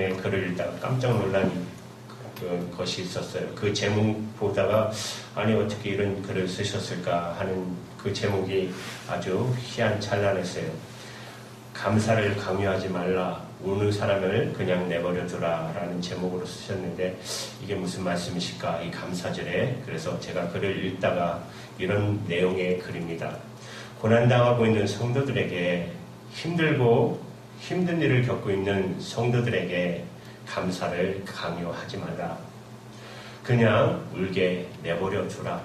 의 글을 읽다가 깜짝 놀란 그 것이 있었어요. 그 제목 보다가 아니 어떻게 이런 글을 쓰셨을까 하는 그 제목이 아주 희한찬란했어요. 감사를 강요하지 말라. 우는 사람을 그냥 내버려 두라 라는 제목으로 쓰셨는데 이게 무슨 말씀이실까? 이 감사절에 그래서 제가 글을 읽다가 이런 내용의 글입니다. 고난당하고 있는 성도들에게 힘들고 힘든 일을 겪고 있는 성도들에게 감사를 강요하지 말라. 그냥 울게 내버려 두라.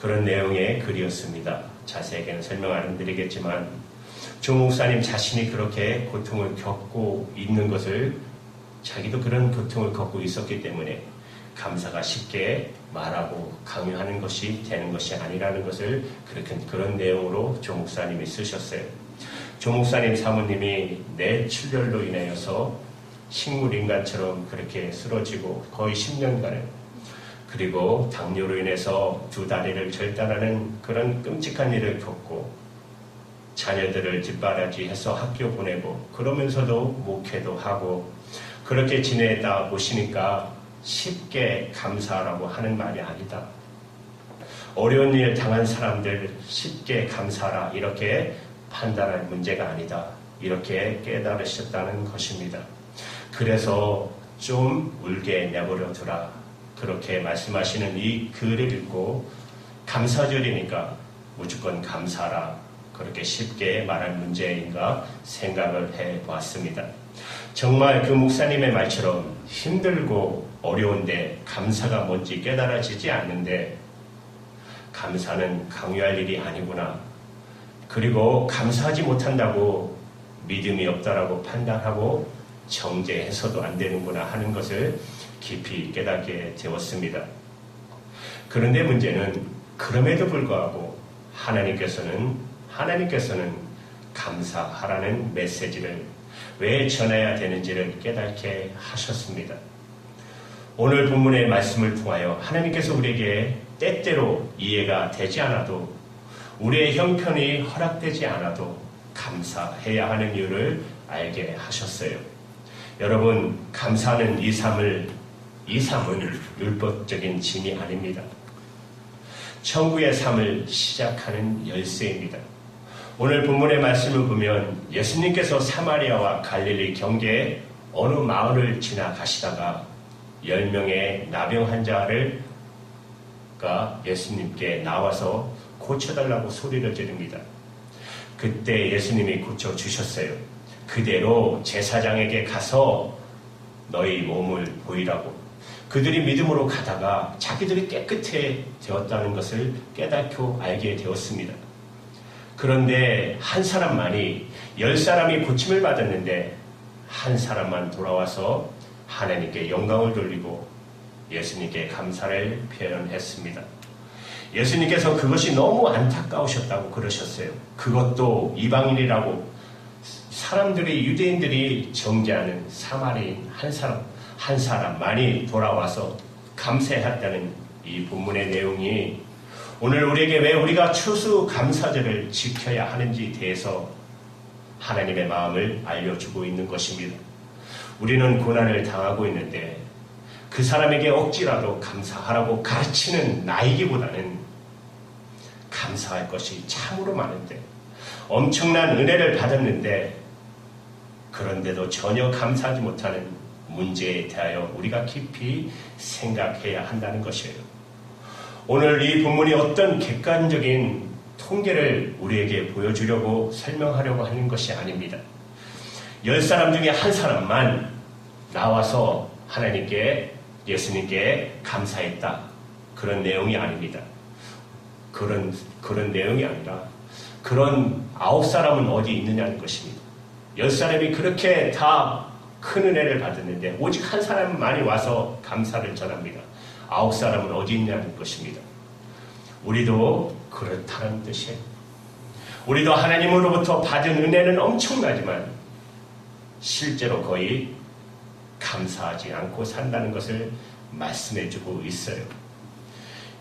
그런 내용의 글이었습니다. 자세하게는 설명 안 드리겠지만 조 목사님 자신이 그렇게 고통을 겪고 있는 것을 자기도 그런 고통을 겪고 있었기 때문에 감사가 쉽게 말하고 강요하는 것이 되는 것이 아니라는 것을 그렇게 그런 내용으로 조 목사님이 쓰셨어요. 조 목사님 사모님이 뇌출혈로 인하여서 식물 인간처럼 그렇게 쓰러지고 거의 10년간을 그리고 당뇨로 인해서 두 다리를 절단하는 그런 끔찍한 일을 겪고 자녀들을 뒷바라지해서 학교 보내고 그러면서도 목회도 하고 그렇게 지내다 보시니까 쉽게 감사라고 하는 말이 아니다. 어려운 일 당한 사람들 쉽게 감사라 이렇게 판단할 문제가 아니다. 이렇게 깨달으셨다는 것입니다. 그래서 좀 울게 내버려 두라. 그렇게 말씀하시는 이 글을 읽고 감사절이니까 무조건 감사라. 그렇게 쉽게 말할 문제인가 생각을 해 보았습니다. 정말 그 목사님의 말처럼 힘들고 어려운데 감사가 뭔지 깨달아지지 않는데 감사는 강요할 일이 아니구나. 그리고 감사하지 못한다고 믿음이 없다라고 판단하고 정죄해서도 안 되는구나 하는 것을 깊이 깨닫게 되었습니다. 그런데 문제는 그럼에도 불구하고 하나님께서는 하나님께서는 감사하라는 메시지를 왜 전해야 되는지를 깨닫게 하셨습니다. 오늘 본문의 말씀을 통하여 하나님께서 우리에게 때때로 이해가 되지 않아도 우리의 형편이 허락되지 않아도 감사해야 하는 이유를 알게 하셨어요. 여러분, 감사는 이 삶을, 이 삶은 율법적인 짐이 아닙니다. 천국의 삶을 시작하는 열쇠입니다. 오늘 본문의 말씀을 보면 예수님께서 사마리아와 갈릴리 경계에 어느 마을을 지나가시다가 10명의 나병 환자를 가 예수님께 나와서 고쳐달라고 소리를 지릅니다. 그때 예수님이 고쳐주셨어요. 그대로 제사장에게 가서 너희 몸을 보이라고. 그들이 믿음으로 가다가 자기들이 깨끗해 되었다는 것을 깨닫고 알게 되었습니다. 그런데 한 사람만이 열 사람이 고침을 받았는데 한 사람만 돌아와서 하나님께 영광을 돌리고 예수님께 감사를 표현했습니다. 예수님께서 그것이 너무 안타까우셨다고 그러셨어요. 그것도 이방인이라고 사람들이 유대인들이 정죄하는 사마리인 한 사람 한 사람만이 돌아와서 감사했다는 이 본문의 내용이 오늘 우리에게 왜 우리가 추수 감사절을 지켜야 하는지 대해서 하나님의 마음을 알려주고 있는 것입니다. 우리는 고난을 당하고 있는데 그 사람에게 억지라도 감사하라고 가르치는 나이기보다는 감사할 것이 참으로 많은데 엄청난 은혜를 받았는데 그런데도 전혀 감사하지 못하는 문제에 대하여 우리가 깊이 생각해야 한다는 것이에요. 오늘 이 본문이 어떤 객관적인 통계를 우리에게 보여주려고 설명하려고 하는 것이 아닙니다. 열 사람 중에 한 사람만 나와서 하나님께 예수님께 감사했다. 그런 내용이 아닙니다. 그런, 그런 내용이 아니라 그런 아홉 사람은 어디 있느냐는 것입니다. 열 사람이 그렇게 다 큰 은혜를 받았는데 오직 한 사람만이 와서 감사를 전합니다. 아홉 사람은 어디 있냐는 것입니다. 우리도 그렇다는 뜻이에요. 우리도 하나님으로부터 받은 은혜는 엄청나지만 실제로 거의 감사하지 않고 산다는 것을 말씀해주고 있어요.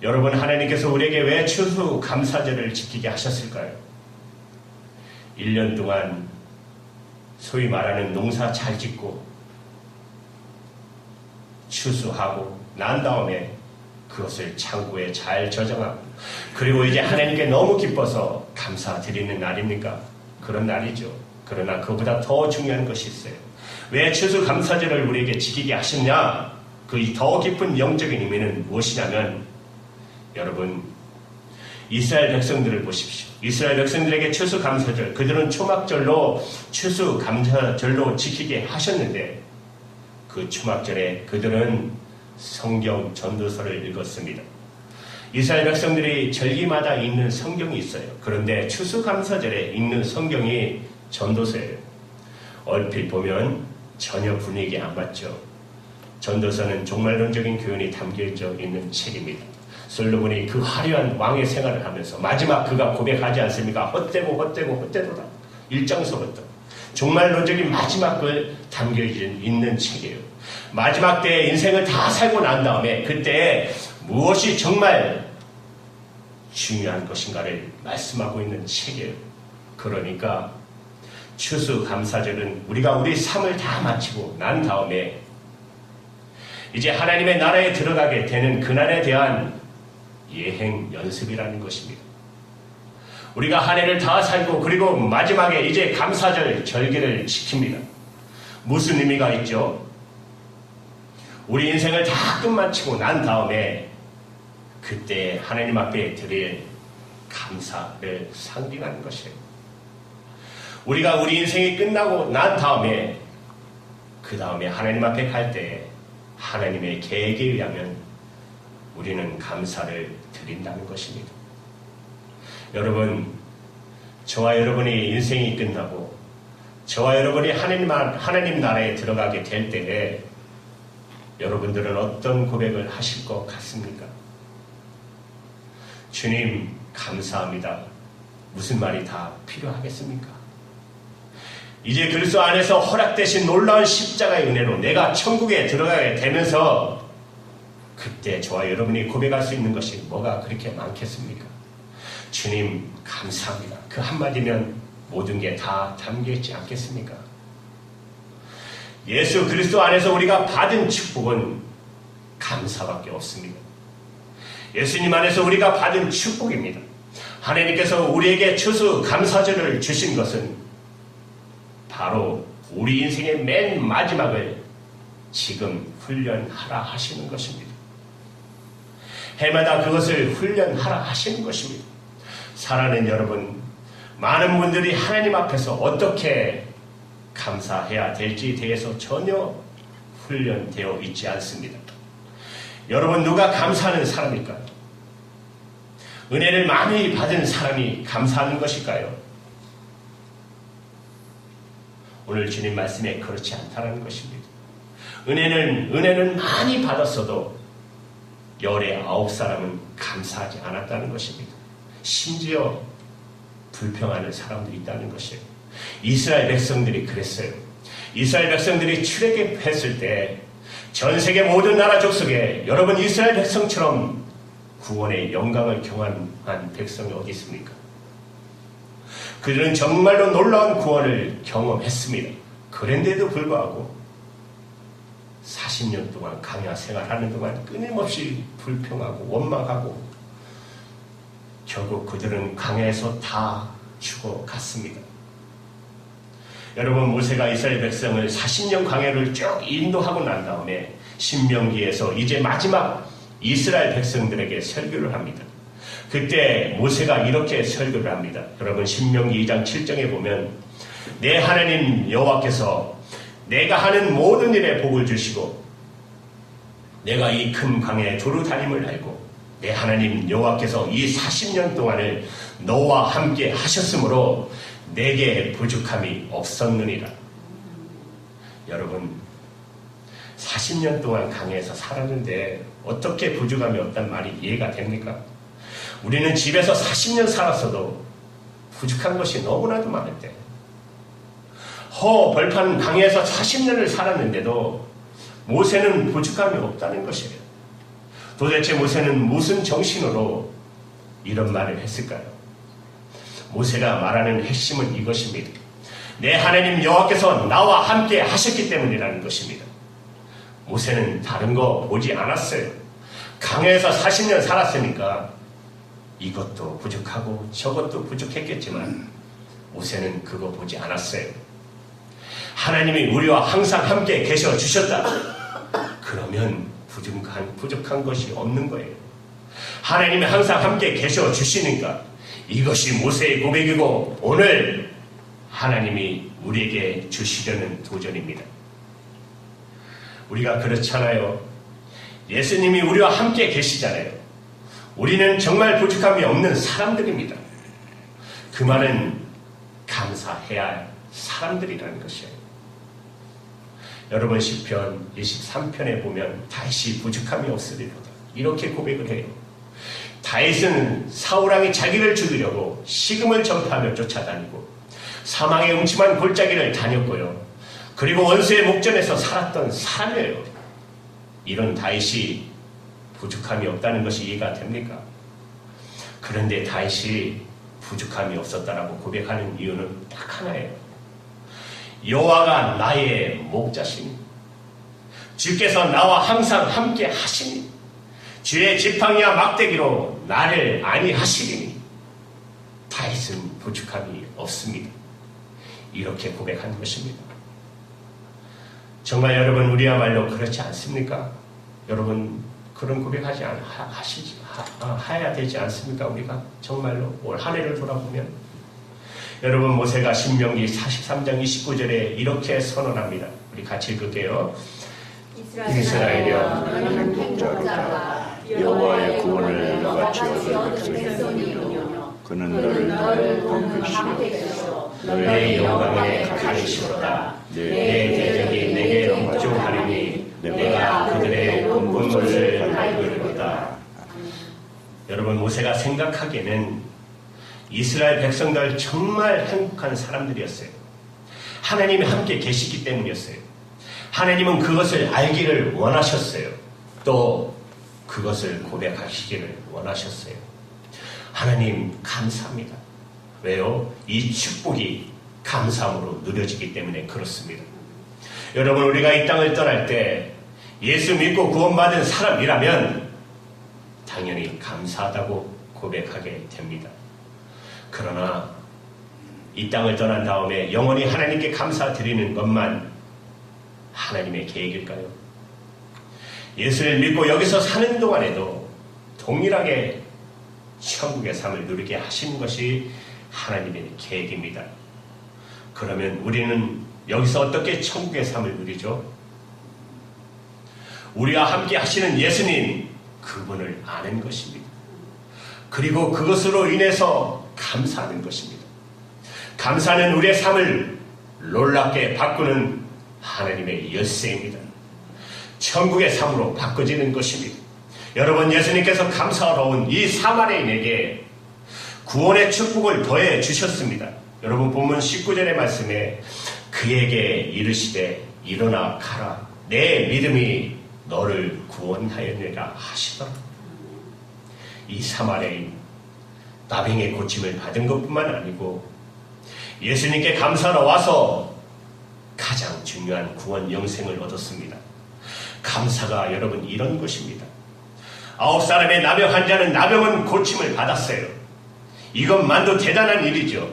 여러분 하나님께서 우리에게 왜 추수 감사절을 지키게 하셨을까요? 1년 동안 소위 말하는 농사 잘 짓고 추수하고 난 다음에 그것을 창고에 잘 저장하고 그리고 이제 하나님께 너무 기뻐서 감사드리는 날입니까? 그런 날이죠. 그러나 그보다 더 중요한 것이 있어요. 왜 추수 감사절을 우리에게 지키게 하셨냐? 그 더 깊은 영적인 의미는 무엇이냐면 여러분 이스라엘 백성들을 보십시오. 이스라엘 백성들에게 추수 감사절 그들은 초막절로 추수 감사절로 지키게 하셨는데 그 초막절에 그들은 성경 전도서를 읽었습니다. 이스라엘 백성들이 절기마다 읽는 성경이 있어요. 그런데 추수 감사절에 읽는 성경이 전도서예요. 얼핏 보면 전혀 분위기 안 맞죠. 전도서는 종말론적인 교훈이 담겨져 있는 책입니다. 솔로몬이 그 화려한 왕의 생활을 하면서 마지막 그가 고백하지 않습니까? 헛되고 헛되고 헛되도다. 일장서부터. 종말론적인 마지막 을 담겨져 있는 책이에요. 마지막 때에 인생을 다 살고 난 다음에 그때 무엇이 정말 중요한 것인가를 말씀하고 있는 책이에요. 그러니까 추수감사절은 우리가 우리 삶을 다 마치고 난 다음에 이제 하나님의 나라에 들어가게 되는 그날에 대한 예행 연습이라는 것입니다. 우리가 한 해를 다 살고 그리고 마지막에 이제 감사절 절기를 지킵니다. 무슨 의미가 있죠? 우리 인생을 다 끝마치고 난 다음에 그때 하나님 앞에 드릴 감사를 상징하는 것이에요. 우리가 우리 인생이 끝나고 난 다음에 그 다음에 하나님 앞에 갈 때 하나님의 계획에 의하면 우리는 감사를 드린다는 것입니다. 여러분, 저와 여러분의 인생이 끝나고 저와 여러분이 하나님, 하나님 나라에 들어가게 될 때에 여러분들은 어떤 고백을 하실 것 같습니까? 주님, 감사합니다. 무슨 말이 다 필요하겠습니까? 이제 그리스도 안에서 허락되신 놀라운 십자가의 은혜로 내가 천국에 들어가게 되면서 그때 저와 여러분이 고백할 수 있는 것이 뭐가 그렇게 많겠습니까? 주님, 감사합니다. 그 한마디면 모든 게 다 담겨 있지 않겠습니까? 예수 그리스도 안에서 우리가 받은 축복은 감사밖에 없습니다. 예수님 안에서 우리가 받은 축복입니다. 하나님께서 우리에게 추수 감사절을 주신 것은 바로 우리 인생의 맨 마지막을 지금 훈련하라 하시는 것입니다. 해마다 그것을 훈련하라 하시는 것입니다. 사랑하는 여러분, 많은 분들이 하나님 앞에서 어떻게 감사해야 될지에 대해서 전혀 훈련되어 있지 않습니다. 여러분, 누가 감사하는 사람일까요? 은혜를 많이 받은 사람이 감사하는 것일까요? 오늘 주님 말씀에 그렇지 않다는 것입니다. 은혜는, 은혜는 많이 받았어도 열의 아홉 사람은 감사하지 않았다는 것입니다. 심지어 불평하는 사람도 있다는 것이에요. 이스라엘 백성들이 그랬어요. 이스라엘 백성들이 출애굽했을 때 전 세계 모든 나라 족속에 여러분 이스라엘 백성처럼 구원의 영광을 경험한 백성이 어디 있습니까? 그들은 정말로 놀라운 구원을 경험했습니다. 그런데도 불구하고 40년 동안 강야 생활하는 동안 끊임없이 불평하고 원망하고 결국 그들은 강야에서 다 죽어갔습니다. 여러분 모세가 이스라엘 백성을 40년 강야를 쭉 인도하고 난 다음에 신명기에서 이제 마지막 이스라엘 백성들에게 설교를 합니다. 그때 모세가 이렇게 설교를 합니다. 여러분 신명기 2장 7장에 보면 내 하나님 여호와께서 내가 하는 모든 일에 복을 주시고 내가 이 큰 강에 두루 다님을 알고 내 하나님 여호와께서 이 40년 동안을 너와 함께 하셨으므로 내게 부족함이 없었느니라. 여러분 40년 동안 강에서 살았는데 어떻게 부족함이 없단 말이 이해가 됩니까? 우리는 집에서 40년 살았어도 부족한 것이 너무나도 많을 때 허 벌판 강에서 40년을 살았는데도 모세는 부족함이 없다는 것이에요. 도대체 모세는 무슨 정신으로 이런 말을 했을까요? 모세가 말하는 핵심은 이것입니다. 내 하나님 여호와께서 나와 함께 하셨기 때문이라는 것입니다. 모세는 다른 거 보지 않았어요. 강에서 40년 살았으니까 이것도 부족하고 저것도 부족했겠지만 모세는 그거 보지 않았어요. 하나님이 우리와 항상 함께 계셔 주셨다. 그러면 부족한, 부족한 것이 없는 거예요. 하나님이 항상 함께 계셔 주시니까 이것이 모세의 고백이고 오늘 하나님이 우리에게 주시려는 도전입니다. 우리가 그렇잖아요. 예수님이 우리와 함께 계시잖아요. 우리는 정말 부족함이 없는 사람들입니다. 그 말은 감사해야 할 사람들이라는 것이에요. 여러분 시편 23편에 보면 다시 부족함이 없으리로다. 이렇게 고백을 해요. 다윗은 사울왕이 자기를 죽이려고 식음을 전파하며 쫓아다니고 사망의 음침한 골짜기를 다녔고요. 그리고 원수의 목전에서 살았던 사람이에요. 이런 다윗이 부족함이 없다는 것이 이해가 됩니까? 그런데 다윗이 부족함이 없었다라고 고백하는 이유는 딱 하나예요. 여호와가 나의 목자시니 주께서 나와 항상 함께 하시니 주의 지팡이와 막대기로 나를 안위하시리니 다윗은 부족함이 없습니다. 이렇게 고백한 것입니다. 정말 여러분 우리야말로 그렇지 않습니까? 여러분 그런 고백하지 않, 하, 시지 하, 해야 되지 않습니까? 우리가 정말로 올 한 해를 돌아보면 여러분 모세가 신명기 43장 29절에 이렇게 선언합니다. 우리 같이 읽을게요. 이스라엘이여 너는 행복자로다 여호와의 구원을 너같이 얻을 백성이며 그는 너를 방패시오 너의 영광의 가리시로다. 내 대적이 내게 복종하리니 내가 그들의 분물을 밟으리로다. 여러분 모세가 생각하기에는 이스라엘 백성들 정말 행복한 사람들이었어요. 하나님이 함께 계시기 때문이었어요. 하나님은 그것을 알기를 원하셨어요. 또 그것을 고백하시기를 원하셨어요. 하나님 감사합니다. 왜요? 이 축복이 감사함으로 누려지기 때문에 그렇습니다. 여러분 우리가 이 땅을 떠날 때 예수 믿고 구원받은 사람이라면 당연히 감사하다고 고백하게 됩니다. 그러나 이 땅을 떠난 다음에 영원히 하나님께 감사드리는 것만 하나님의 계획일까요? 예수를 믿고 여기서 사는 동안에도 동일하게 천국의 삶을 누리게 하신 것이 하나님의 계획입니다. 그러면 우리는 여기서 어떻게 천국의 삶을 누리죠? 우리와 함께 하시는 예수님, 그분을 아는 것입니다. 그리고 그것으로 인해서 감사하는 것입니다. 감사는 우리의 삶을 놀랍게 바꾸는 하나님의 열쇠입니다. 천국의 삶으로 바꿔지는 것입니다. 여러분, 예수님께서 감사하러 온 이 사마리인에게 구원의 축복을 더해 주셨습니다. 여러분, 본문 19절의 말씀에 그에게 이르시되 일어나 가라. 내 믿음이 너를 구원하였느라 하시더라. 이 사마리아인 나병의 고침을 받은 것뿐만 아니고 예수님께 감사하러 와서 가장 중요한 구원 영생을 얻었습니다. 감사가 여러분 이런 것입니다. 아홉 사람의 나병 환자는 나병은 고침을 받았어요. 이것만도 대단한 일이죠.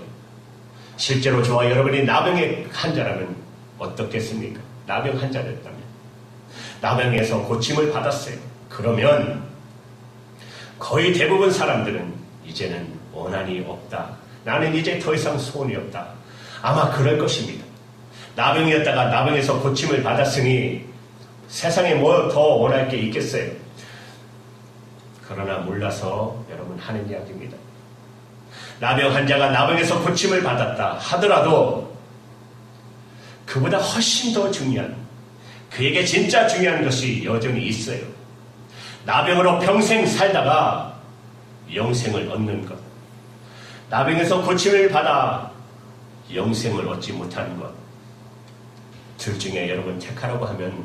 실제로 저와 여러분이 나병의 환자라면 어떻겠습니까? 나병 환자였다면. 나병에서 고침을 받았어요. 그러면 거의 대부분 사람들은 이제는 원한이 없다. 나는 이제 더 이상 소원이 없다. 아마 그럴 것입니다. 나병이었다가 나병에서 고침을 받았으니 세상에 뭐 더 원할 게 있겠어요. 그러나 몰라서 여러분 하는 이야기입니다. 나병 환자가 나병에서 고침을 받았다 하더라도 그보다 훨씬 더 중요한 그에게 진짜 중요한 것이 여전히 있어요. 나병으로 평생 살다가 영생을 얻는 것. 나병에서 고침을 받아 영생을 얻지 못하는 것. 둘 중에 여러분 택하라고 하면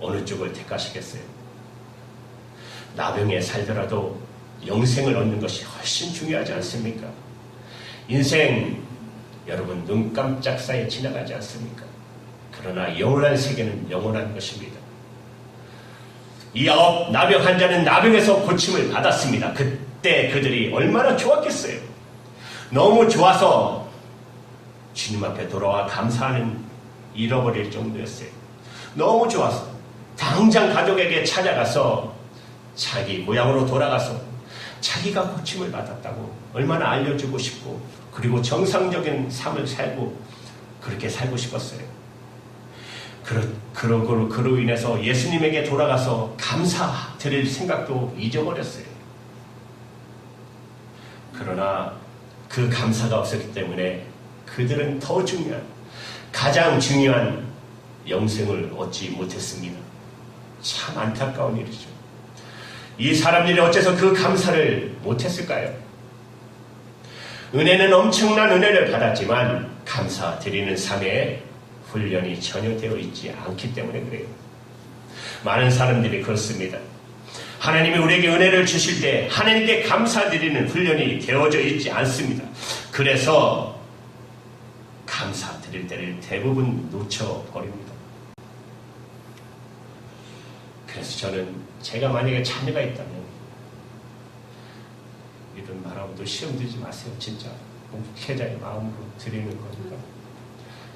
어느 쪽을 택하시겠어요? 나병에 살더라도 영생을 얻는 것이 훨씬 중요하지 않습니까? 인생 여러분 눈 깜짝 사이에 지나가지 않습니까? 그러나 영원한 세계는 영원한 것입니다. 이 아홉 나병 환자는 나병에서 고침을 받았습니다. 그때 그들이 얼마나 좋았겠어요. 너무 좋아서 주님 앞에 돌아와 감사하는 잃어버릴 정도였어요. 너무 좋아서 당장 가족에게 찾아가서 자기 고향으로 돌아가서 자기가 고침을 받았다고 얼마나 알려주고 싶고 그리고 정상적인 삶을 살고 그렇게 살고 싶었어요. 그러, 그러고 그로 인해서 예수님에게 돌아가서 감사드릴 생각도 잊어버렸어요. 그러나 그 감사가 없었기 때문에 그들은 더 중요한 가장 중요한 영생을 얻지 못했습니다. 참 안타까운 일이죠. 이 사람들이 어째서 그 감사를 못했을까요? 은혜는 엄청난 은혜를 받았지만 감사드리는 삶에 훈련이 전혀 되어 있지 않기 때문에 그래요. 많은 사람들이 그렇습니다. 하나님이 우리에게 은혜를 주실 때 하나님께 감사드리는 훈련이 되어져 있지 않습니다. 그래서 감사드릴 때를 대부분 놓쳐버립니다. 그래서 저는 제가 만약에 자녀가 있다면 이런 말하고도 시험 들지 마세요. 진짜 목회자의 마음으로 드리는 거니까.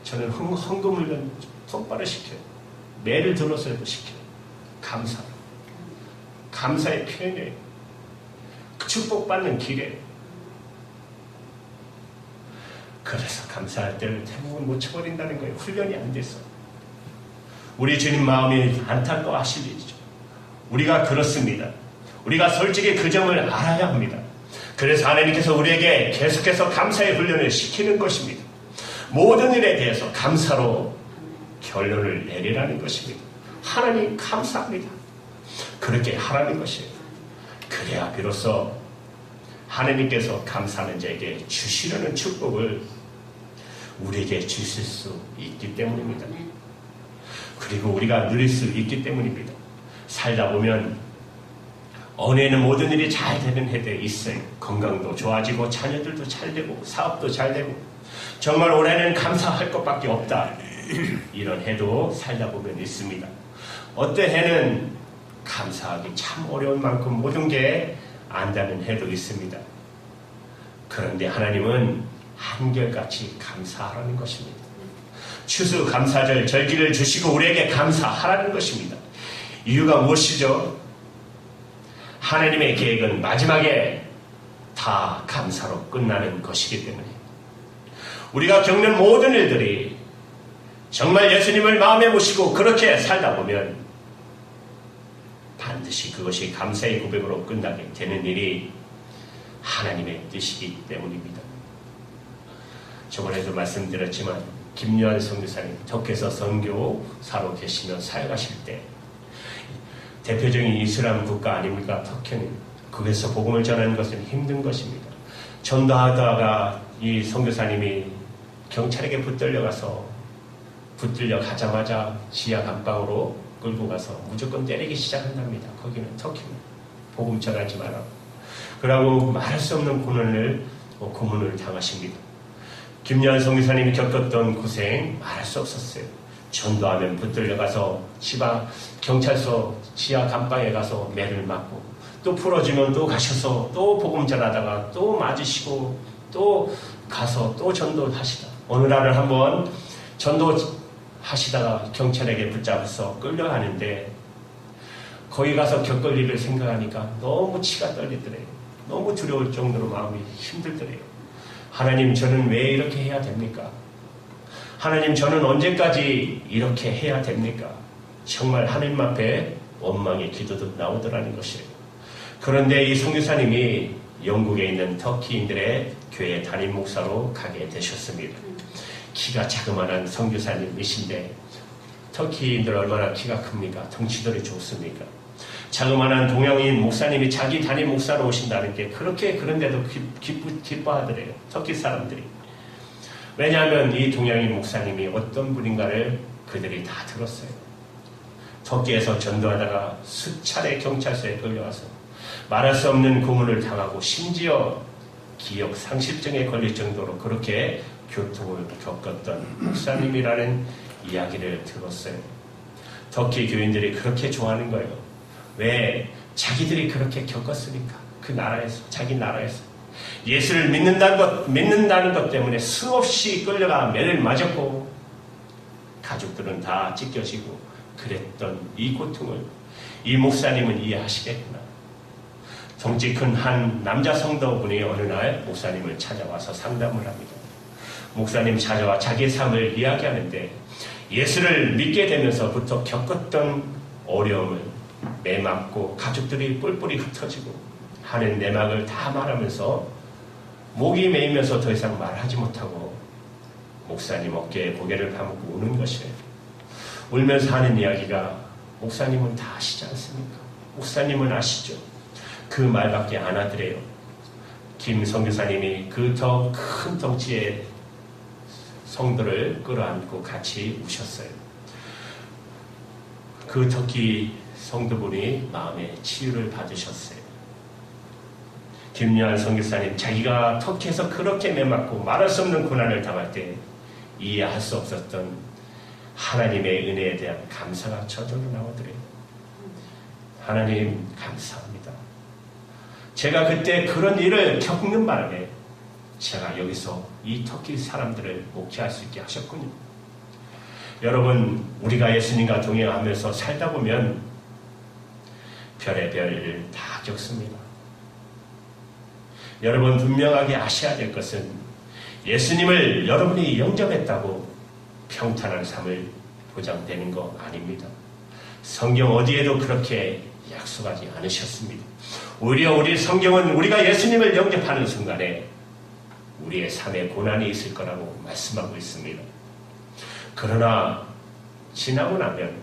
저는 헌, 헌금을 똑바로 시켜요. 매를 들어서라도 시켜요. 감사. 감사의 표현이에요. 그 축복받는 길에. 그래서 감사할 때를 대부분 놓쳐버린다는 거예요. 훈련이 안 돼서. 우리 주님 마음이 안타까워하실 일이죠. 우리가 그렇습니다. 우리가 솔직히 그 점을 알아야 합니다. 그래서 하나님께서 우리에게 계속해서 감사의 훈련을 시키는 것입니다. 모든 일에 대해서 감사로 결론을 내리라는 것입니다. 하나님 감사합니다. 그렇게 하라는 것이에요. 그래야 비로소 하나님께서 감사하는 자에게 주시려는 축복을 우리에게 주실 수 있기 때문입니다. 그리고 우리가 누릴 수 있기 때문입니다. 살다 보면 언에는 모든 일이 잘 되는 해도 있어요. 건강도 좋아지고 자녀들도 잘 되고 사업도 잘 되고 정말 올해는 감사할 것밖에 없다. 이런 해도 살다 보면 있습니다. 어떤 해는 감사하기 참 어려운 만큼 모든 게 안다는 해도 있습니다. 그런데 하나님은 한결같이 감사하라는 것입니다. 추수 감사절 절기를 주시고 우리에게 감사하라는 것입니다. 이유가 무엇이죠? 하나님의 계획은 마지막에 다 감사로 끝나는 것이기 때문에 우리가 겪는 모든 일들이 정말 예수님을 마음에 모시고 그렇게 살다 보면 반드시 그것이 감사의 고백으로 끝나게 되는 일이 하나님의 뜻이기 때문입니다. 저번에도 말씀드렸지만 김요한 선교사님 덕에서 선교사로 계시며 사역하실 때 대표적인 이슬람 국가 아닙니까 터키는 거기서 복음을 전하는 것은 힘든 것입니다. 전도하다가 이 선교사님이 경찰에게 붙들려 가서 붙들려 가자마자 지하 감방으로 끌고 가서 무조건 때리기 시작한답니다. 거기는 터키는 복음 전하지 마라. 그러고 말할 수 없는 고난을 어, 고문을 당하십니다. 김여한 성교사님이 겪었던 고생 말할 수 없었어요. 전도하면 붙들려 가서 지방 경찰서 지하 감방에 가서 매를 맞고 또 풀어주면 또 가셔서 또 복음 전하다가 또 맞으시고 또 가서 또 전도하시다. 어느 날을 한번 전도하시다가 경찰에게 붙잡아서 끌려가는데 거기 가서 겪을 일을 생각하니까 너무 치가 떨리더래요. 너무 두려울 정도로 마음이 힘들더래요. 하나님, 저는 왜 이렇게 해야 됩니까? 하나님, 저는 언제까지 이렇게 해야 됩니까? 정말 하나님 앞에 원망의 기도도 나오더라는 것이에요. 그런데 이 성교사님이 영국에 있는 터키인들의 교회 담임 목사로 가게 되셨습니다. 키가 자그마한 성교사님이신데 터키인들 얼마나 키가 큽니까? 덩치들이 좋습니까? 자그마한 동양인 목사님이 자기 담임 목사로 오신다는 게 그렇게 그런데도 기쁘, 기뻐하더래요. 터키 사람들이. 왜냐하면 이 동양인 목사님이 어떤 분인가를 그들이 다 들었어요. 터키에서 전도하다가 수차례 경찰서에 끌려와서 말할 수 없는 고문을 당하고 심지어 기억 상실증에 걸릴 정도로 그렇게 교통을 겪었던 목사님이라는 이야기를 들었어요. 터키 교인들이 그렇게 좋아하는 거예요. 왜? 자기들이 그렇게 겪었으니까. 그 나라에서, 자기 나라에서. 예수를 믿는다는 것, 믿는다는 것 때문에 수없이 끌려가 매를 맞았고, 가족들은 다 찢겨지고, 그랬던 이 고통을 이 목사님은 이해하시겠구나. 덩치 큰 한 남자 성도분이 어느 날 목사님을 찾아와서 상담을 합니다. 목사님 찾아와 자기 삶을 이야기하는데 예수를 믿게 되면서부터 겪었던 어려움을 매맞고 가족들이 뿔뿔이 흩어지고 하는 내막을 다 말하면서 목이 메이면서 더 이상 말하지 못하고 목사님 어깨에 고개를 파묻고 우는 것이에요. 울면서 하는 이야기가 목사님은 다 아시지 않습니까? 목사님은 아시죠? 그 말밖에 안 하더래요. 김 선교사님이 그 더 큰 덩치의 성도를 끌어안고 같이 우셨어요. 그 터키 성도분이 마음의 치유를 받으셨어요. 김요한 선교사님 자기가 터키에서 그렇게 매맞고 말할 수 없는 고난을 당할 때 이해할 수 없었던 하나님의 은혜에 대한 감사가 저절로 나오더래요. 하나님 감사합니다. 제가 그때 그런 일을 겪는 바람에 제가 여기서 이 터키 사람들을 목회할 수 있게 하셨군요. 여러분, 우리가 예수님과 동행하면서 살다 보면 별의별 다 겪습니다. 여러분, 분명하게 아셔야 될 것은 예수님을 여러분이 영접했다고 평탄한 삶을 보장되는 거 아닙니다. 성경 어디에도 그렇게 약속하지 않으셨습니다. 오히려 우리 성경은 우리가 예수님을 영접하는 순간에 우리의 삶에 고난이 있을 거라고 말씀하고 있습니다. 그러나 지나고 나면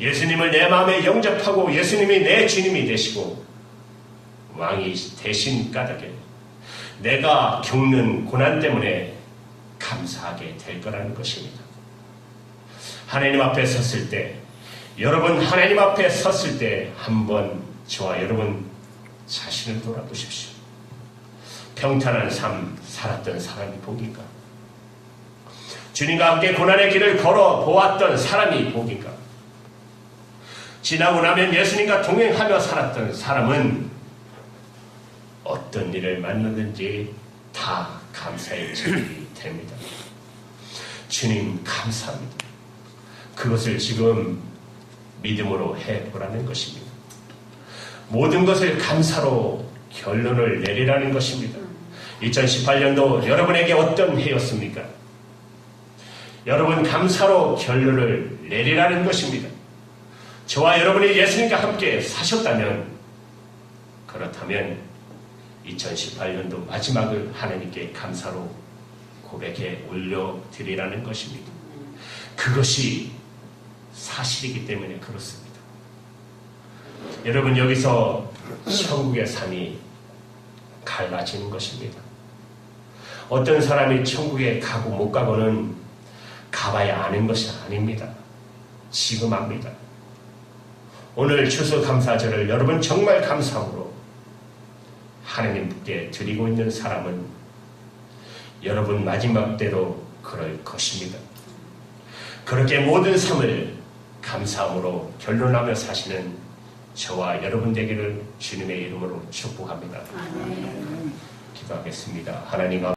예수님을 내 마음에 영접하고 예수님이 내 주님이 되시고 왕이 대신 까닭에 내가 겪는 고난 때문에 감사하게 될 거라는 것입니다. 하나님 앞에 섰을 때 여러분 하나님 앞에 섰을 때 한번 저와 여러분 자신을 돌아보십시오. 평탄한 삶 살았던 사람이 복인가? 주님과 함께 고난의 길을 걸어 보았던 사람이 복인가? 지나고 나면 예수님과 동행하며 살았던 사람은 어떤 일을 만나든지 다 감사의 제일이 됩니다. 주님 감사합니다. 그것을 지금 믿음으로 해보라는 것입니다. 모든 것을 감사로 결론을 내리라는 것입니다. 2018년도 여러분에게 어떤 해였습니까? 여러분 감사로 결론을 내리라는 것입니다. 저와 여러분이 예수님과 함께 사셨다면 그렇다면 2018년도 마지막을 하나님께 감사로 고백해 올려드리라는 것입니다. 그것이 사실이기 때문에 그렇습니다. 여러분 여기서 천국의 삶이 갈라지는 것입니다. 어떤 사람이 천국에 가고 못 가고는 가봐야 아는 것이 아닙니다. 지금 압니다. 오늘 추수감사절을 여러분 정말 감사함으로 하나님께 드리고 있는 사람은 여러분 마지막 때도 그럴 것입니다. 그렇게 모든 삶을 감사함으로 결론하며 사시는 저와 여러분 되기를 주님의 이름으로 축복합니다. 기도하겠습니다. 하나님